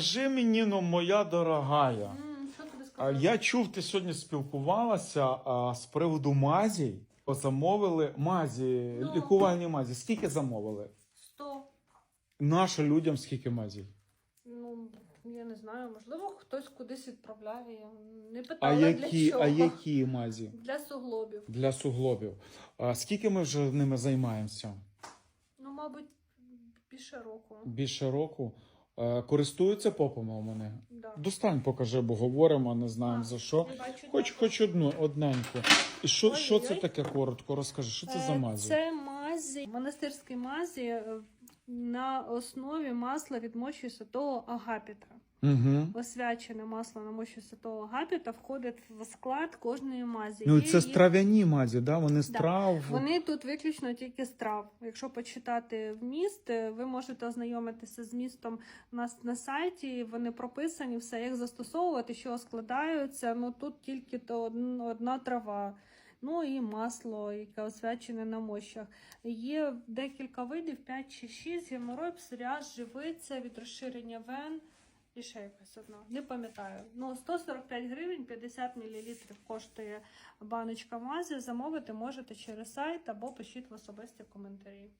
Скажи мені, ну, моя дорогая. М, Що тобі А я чув, ти сьогодні спілкувалася а, з приводу мазі. Замовили мазі, Ну. лікувальні мазі. Скільки замовили? Сто. Нашим людям скільки мазів? Ну, я не знаю, можливо, хтось кудись відправляє. Я не А питала для які, чого. а які мазі? Для суглобів. Для суглобів. А скільки ми вже ними займаємося? Ну, мабуть, більше року. Більше року. Е, Користуються попами у мене? Да. Достань, покажи, бо говоримо, не знаємо А, за що. бачу, Хоч, да. хоч одну, одненьку. І що, ой, що ой. це таке коротко? Розкажи, що це за Е, мазі? Це мазі, монастирські мазі е, на основі масла від мощі святого Агапіта. Угу. Освячене масло на мощі святого Агапіта входить в склад кожної мазі. Ну, це їх- трав'яні мазі, да? вони з Да. трав. Вони тут виключно тільки з трав. Якщо почитати вміст, е, ви можете ознайомитися з містом у нас на сайті. Вони прописані, все як застосовувати, що складаються. Ну тут тільки то одна трава. Ну і масло, яке освячене на мощах. Є декілька видів, 5 чи 6, геморой, псоріаз, живиця, від розширення вен. І ще якось одна, не пам'ятаю. Ну, 145 гривень, 50 мл коштує баночка мазі. Замовити можете через сайт або пишіть в особисті коментарі.